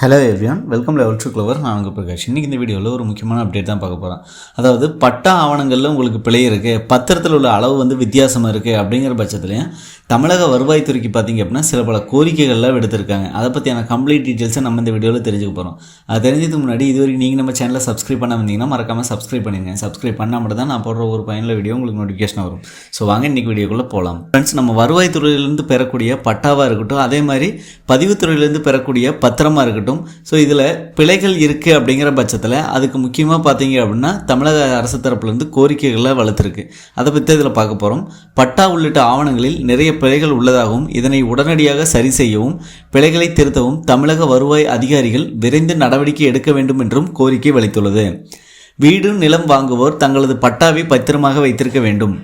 Hello everyone welcome level to clever நான் உங்கள் பிரகாஷ். இன்றைக்கி இந்த வீடியோவில் ஒரு முக்கியமான அப்டேட் தான் பார்க்க போகிறேன் அதாவது பட்டா ஆவணங்களில் உங்களுக்கு பிழை இருக்குது பத்திரத்தில் உள்ள அளவு வந்து வித்தியாசமாக இருக்குது அப்படிங்கிற பட்சத்துலையும் தமிழக வருவாய்த்துறைக்கு பார்த்தீங்க அப்படின்னா சில பல கோரிக்கைகள்லாம் விடுத்திருக்காங்க. அதை பற்றியான கம்ப்ளீட் டீட்டெயில்ஸை நம்ம இந்த வீடியோவில் தெரிஞ்சுக்க போகிறோம் அது தெரிஞ்சதுக்கு முன்னாடி இது வரைக்கும் நீங்கள் நம்ம சேனலை சப்ஸ்கிரைப் பண்ண வந்தீங்கன்னா மறக்காமல் சப்ஸ்கிரைப் பண்ணிடுங்க சப்ஸ்கிரைப் பண்ணால் மட்டும் தான் நான் போடுற ஒரு பயனில் வீடியோ உங்களுக்கு நோட்டிஃபிகேஷன் வரும். ஸோ வாங்க இன்றைக்கி வீடியோக்குள்ளே போகலாம் ஃப்ரெண்ட்ஸ் நம்ம வருவாய்த்துறையிலேருந்து பெறக்கூடிய பட்டாவாக இருக்கட்டும் அதே மாதிரி பதிவுத்துறையிலேருந்து பெறக்கூடிய பத்திரமா இருக்கட்டும் ஸோ இதில் பிழைகள் இருக்குது அப்படிங்கிற பட்சத்தில் அதுக்கு முக்கியமாக பார்த்தீங்க அப்படின்னா தமிழக அரசு தரப்புலேருந்து கோரிக்கைகளை வளர்த்துருக்கு. அதை பற்றி இதில் பார்க்க போகிறோம் பட்டா உள்ளிட்ட ஆவணங்களில் நிறைய பிழைகள் உள்ளதாகவும் இதனை உடனடியாக சரி செய்யவும் பிழைகளை திருத்தவும் தமிழக வருவாய் அதிகாரிகள் விரைந்து நடவடிக்கை எடுக்க வேண்டும் என்றும் கோரிக்கை வலித்துள்ளது வீடு நிலம் வாங்குவோர் தங்களது பட்டாவை பத்திரமாக வைத்திருக்க வேண்டும்.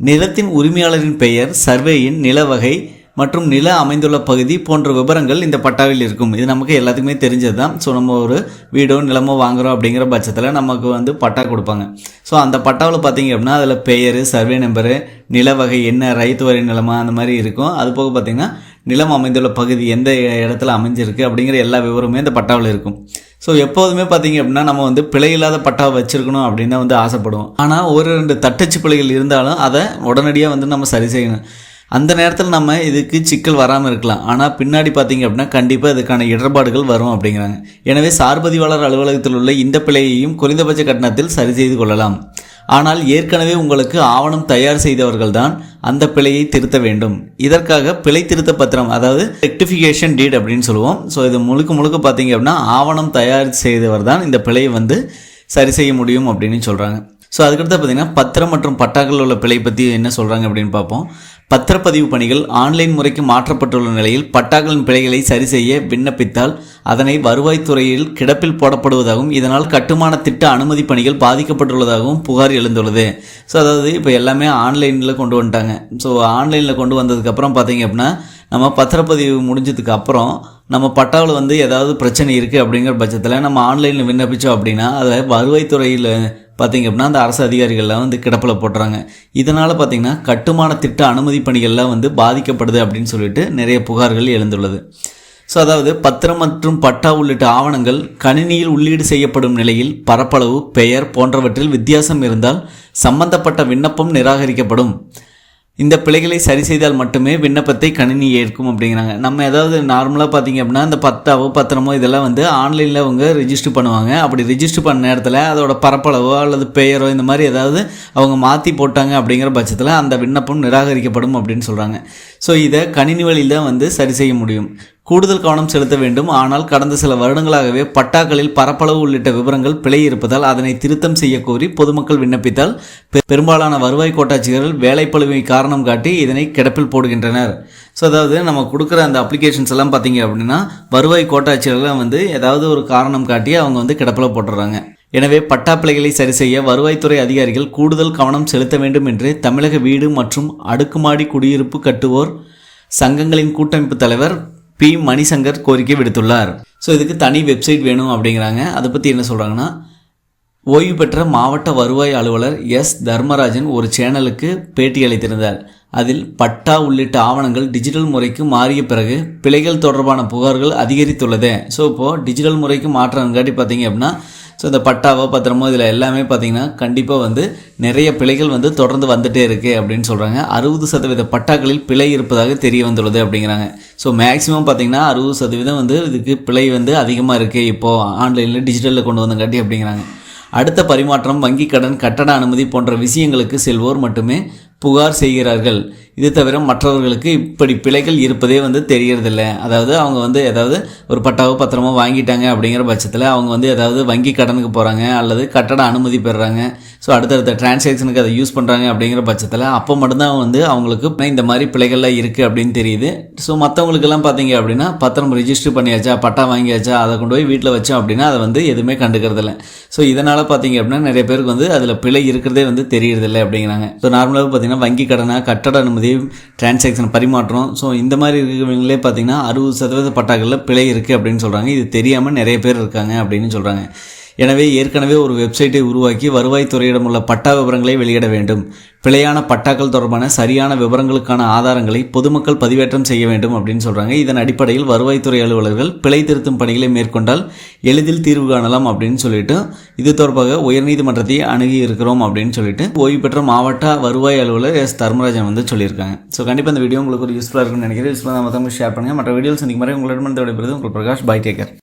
நிலத்தின் உரிமையாளரின் பெயர் சர்வேயின் நில வகை மற்றும் நில அமைந்துள்ள பகுதி போன்ற விவரங்கள் இந்த பட்டாவில் இருக்கும். இது நமக்கு எல்லாத்துக்குமே தெரிஞ்சது தான் ஸோ நம்ம ஒரு வீடோ நிலமோ வாங்குகிறோம் அப்படிங்கிற பட்சத்தில் நமக்கு வந்து பட்டா கொடுப்பாங்க. ஸோ அந்த பட்டாவில் பார்த்தீங்க அப்படின்னா அதில் பெயர் சர்வே நம்பரு நில வகை என்ன ரைத்து வரி நிலமா அந்த மாதிரி இருக்கும். அது போக பார்த்தீங்கன்னா நிலம் அமைந்துள்ள பகுதி எந்த இடத்துல அமைஞ்சிருக்கு அப்படிங்கிற எல்லா விவரமுமே இந்த பட்டாவில் இருக்கும். ஸோ எப்போதுமே பார்த்தீங்க அப்படின்னா நம்ம வந்து பிழை இல்லாத பட்டாவை வச்சுருக்கணும் அப்படின்னு வந்து ஆசைப்படுவோம். ஆனால் ஒரு ரெண்டு தட்டச்சு பிழைகள் இருந்தாலும் அதை உடனடியாக வந்து நம்ம சரி செய்யணும். அந்த நேரத்தில் நம்ம இதுக்கு சிக்கல் வராமல் இருக்கலாம். ஆனால் பின்னாடி பார்த்தீங்க அப்படின்னா கண்டிப்பாக இதுக்கான இடர்பாடுகள் வரும் அப்படிங்கிறாங்க. எனவே சார்பதிவாளர் அலுவலகத்தில் உள்ள இந்த பிழையையும் குறைந்தபட்ச கட்டணத்தில் சரி செய்து கொள்ளலாம். ஆனால் ஏற்கனவே உங்களுக்கு ஆவணம் தயார் செய்தவர்கள்தான் அந்த பிழையை திருத்த வேண்டும். இதற்காக பிழை திருத்த பத்திரம் அதாவது ரெக்டிஃபிகேஷன் டீட் அப்படின்னு சொல்லுவோம். ஸோ இது முழுக்க முழுக்க பார்த்தீங்க அப்படின்னா ஆவணம் தயார் செய்தவர் தான் இந்த பிழையை வந்து சரி செய்ய முடியும் அப்படின்னு சொல்கிறாங்க ஸோ அதுக்கடுத்து பார்த்தீங்கன்னா பத்திரம் மற்றும் பட்டாக்கள் உள்ள பிழை பற்றி என்ன சொல்கிறாங்க அப்படின்னு பார்ப்போம். பத்திரப்பதிவு பணிகள் ஆன்லைன் முறைக்கு மாற்றப்பட்டுள்ள நிலையில் பட்டாக்களின் பிழைகளை சரி செய்ய விண்ணப்பித்தால் அதனை வருவாய்த்துறையில் கிடப்பில் போடப்படுவதாகவும் இதனால் கட்டுமான திட்ட அனுமதி பணிகள் பாதிக்கப்பட்டுள்ளதாகவும் புகார் எழுந்துள்ளது. ஸோ அதாவது இப்போ எல்லாமே ஆன்லைனில் கொண்டு வந்துட்டாங்க. ஸோ ஆன்லைனில் கொண்டு வந்ததுக்கப்புறம் பார்த்தீங்க அப்படின்னா நம்ம பத்திரப்பதிவு முடிஞ்சதுக்கு அப்புறம் நம்ம பட்டாவில் வந்து ஏதாவது பிரச்சனை இருக்குது அப்படிங்கிற பட்சத்தில் நம்ம ஆன்லைனில் விண்ணப்பித்தோம் அப்படின்னா அதை வருவாய்த்துறையில் பார்த்திங்க அப்படின்னா அந்த அரசு அதிகாரிகள்லாம் வந்து கிடப்பில் போடுறாங்க இதனால் பார்த்திங்கன்னா கட்டுமான திட்ட அனுமதி பணிகள்லாம் வந்து பாதிக்கப்படுது அப்படின்னு சொல்லிட்டு நிறைய புகார்கள் எழுந்துள்ளது. ஸோ அதாவது பத்திரம் மற்றும் பட்டா உள்ளிட்ட ஆவணங்கள் கணினியில் உள்ளீடு செய்யப்படும் நிலையில் பரப்பளவு பெயர் போன்றவற்றில் வித்தியாசம் இருந்தால் சம்பந்தப்பட்ட விண்ணப்பம் நிராகரிக்கப்படும். இந்த பிழைகளை சரி செய்தால் மட்டுமே விண்ணப்பத்தை கணினி ஏற்கும் அப்படிங்கிறாங்க. நம்ம ஏதாவது நார்மலாக பார்த்தீங்க அப்படின்னா இந்த பத்தாவோ பத்திரமோ இதெல்லாம் வந்து ஆன்லைனில் அவங்க ரிஜிஸ்டர் பண்ணுவாங்க. அப்படி ரிஜிஸ்டர் பண்ண நேரத்தில் அதோட பரப்பளவோ அல்லது பெயரோ இந்த மாதிரி ஏதாவது அவங்க மாற்றி போட்டாங்க அப்படிங்கிற பட்சத்தில் அந்த விண்ணப்பம் நிராகரிக்கப்படும் அப்படின்னு சொல்கிறாங்க ஸோ இதை கணினி வழியில் தான் வந்து சரி செய்ய முடியும். கூடுதல் கவனம் செலுத்த வேண்டும். ஆனால் கடந்த சில வருடங்களாகவே பட்டாக்களில் பரப்பளவு உள்ளிட்ட விவரங்கள் பிழை இருப்பதால் அதனை திருத்தம் செய்ய கோரி பொதுமக்கள் விண்ணப்பித்தால் பெரும்பாலான வருவாய் கோட்டாட்சியர்கள் வேலைப்பழுவை காரணம் காட்டி இதனை கிடப்பில் போடுகின்றனர். ஸோ அதாவது நம்ம கொடுக்குற அந்த அப்ளிகேஷன்ஸ் எல்லாம் பார்த்தீங்க அப்படின்னா வருவாய் கோட்டாட்சியர்கள்லாம் வந்து ஏதாவது ஒரு காரணம் காட்டி அவங்க வந்து கிடப்பில் போட்டுறாங்க எனவே பட்டா பிழைகளை சரி செய்ய வருவாய்த்துறை அதிகாரிகள் கூடுதல் கவனம் செலுத்த வேண்டும் என்று தமிழக வீடு மற்றும் அடுக்குமாடி குடியிருப்பு கட்டுவோர் சங்கங்களின் கூட்டமைப்பு தலைவர் பி மணிசங்கர் கோரிக்கை விடுத்துள்ளார். ஸோ இதுக்கு தனி வெப்சைட் வேணும் அப்படிங்கிறாங்க. அதை பற்றி என்ன சொல்கிறாங்கன்னா ஓய்வு பெற்ற மாவட்ட வருவாய் அலுவலர் எஸ் தர்மராஜன் ஒரு சேனலுக்கு பேட்டி அளித்திருந்தார். அதில் பட்டா உள்ளிட்ட ஆவணங்கள் டிஜிட்டல் முறைக்கு மாறிய பிறகு பிழைகள் தொடர்பான புகார்கள் அதிகரித்துள்ளது. ஸோ இப்போது டிஜிட்டல் முறைக்கு மாற்றங்காட்டி பார்த்தீங்க அப்படின்னா ஸோ இந்த பட்டாவோ பத்திரமோ இதில் எல்லாமே பார்த்தீங்கன்னா கண்டிப்பாக வந்து நிறைய பிழைகள் வந்து தொடர்ந்து வந்துட்டே இருக்குது அப்படின்னு சொல்கிறாங்க அறுபது சதவீத பட்டாக்களில் பிழை இருப்பதாக தெரிய வந்துள்ளது அப்படிங்கிறாங்க. ஸோ மேக்ஸிமம் பார்த்தீங்கன்னா அறுபது சதவீதம் வந்து இதுக்கு பிழை வந்து அதிகமாக இருக்குது இப்போது ஆன்லைனில் டிஜிட்டலில் கொண்டு வந்தங்காட்டி அப்படிங்கிறாங்க. அடுத்த பரிமாற்றம் வங்கி கடன் கட்டட அனுமதி போன்ற விஷயங்களுக்கு செல்வோர் மட்டுமே புகார் செய்கிறார்கள். இது தவிர மற்றவர்களுக்கு இப்படி பிழைகள் இருப்பதே வந்து தெரியறதில்ல. அதாவது அவங்க வந்து ஏதாவது ஒரு பட்டாவோ பத்திரமோ வாங்கிட்டாங்க அப்படிங்கிற பட்சத்தில் அவங்க வந்து ஏதாவது வங்கி கடனுக்கு போகிறாங்க அல்லது கட்டட அனுமதி பெறுறாங்க. ஸோ அடுத்தடுத்த டிரான்சாக்ஷனுக்கு அதை யூஸ் பண்ணுறாங்க அப்படிங்கிற பட்சத்தில் அப்போ மட்டும்தான் வந்து அவங்களுக்கு இந்த மாதிரி பிழைகள்லாம் இருக்குது அப்படின்னு தெரியுது. ஸோ மற்றவங்களுக்கெல்லாம் பார்த்தீங்க அப்படின்னா பத்திரம் ரிஜிஸ்டர் பண்ணியாச்சா பட்டா வாங்கியாச்சா அதை கொண்டு போய் வீட்டில் வச்சோம் அப்படின்னா அதை வந்து எதுவுமே கண்டுக்கிறதில்ல. ஸோ இதனால் பார்த்தீங்க அப்படின்னா நிறைய பேருக்கு வந்து அதில் பிழை இருக்கிறதே வந்து தெரியறதில்ல அப்படிங்கிறாங்க. ஸோ நார்மலாக பார்த்தீங்கன்னா வங்கி கடனாக கட்டட அனுமதி டிரான்சாக்ஷன் பரிமாற்றம். ஸோ இந்த மாதிரி இருக்கிறவங்களே பார்த்தீங்கன்னா அறுபது சதவீத பட்டாக்களில் பிழை இருக்குது அப்படின்னு சொல்கிறாங்க இது தெரியாமல் நிறைய பேர் இருக்காங்க அப்படின்னு சொல்கிறாங்க எனவே ஏற்கனவே ஒரு வெப்சைட்டை உருவாக்கி வருவாய்த்துறையிடம் உள்ள பட்டா விவரங்களை வெளியிட வேண்டும். பிழையான பட்டாக்கள் தொடர்பான சரியான விவரங்களுக்கான ஆதாரங்களை பொதுமக்கள் பதிவேற்றம் செய்ய வேண்டும் அப்படின்னு சொல்கிறாங்க இதன் அடிப்படையில் வருவாய்த்துறை அலுவலர்கள் பிழை திருத்தும் பணிகளை மேற்கொண்டால் எளிதில் தீர்வு காணலாம் அப்படின்னு சொல்லிட்டு இது தொடர்பாக உயர்நீதிமன்றத்தை அணுகி இருக்கிறோம் அப்படின்னு சொல்லிட்டு ஓய்வு பெற்ற மாவட்ட வருவாய் அலுவலர் எஸ். தர்மராஜன் வந்து சொல்லியிருக்காங்க. ஸோ கண்டிப்பாக இந்த வீடியோ உங்களுக்கு ஒரு யூஸ்ஃபுல்லாக இருக்கும்னு நினைக்கிறேன். யூஸ்ஃபுல்லாக மற்றவங்க ஷேர் பண்ணுங்கள் மற்ற வீடியோஸ் இன்றைக்கு மாதிரி உங்களிடம் விடைபெறுவது உங்கள் பிரகாஷ் பாய் டேக்கர்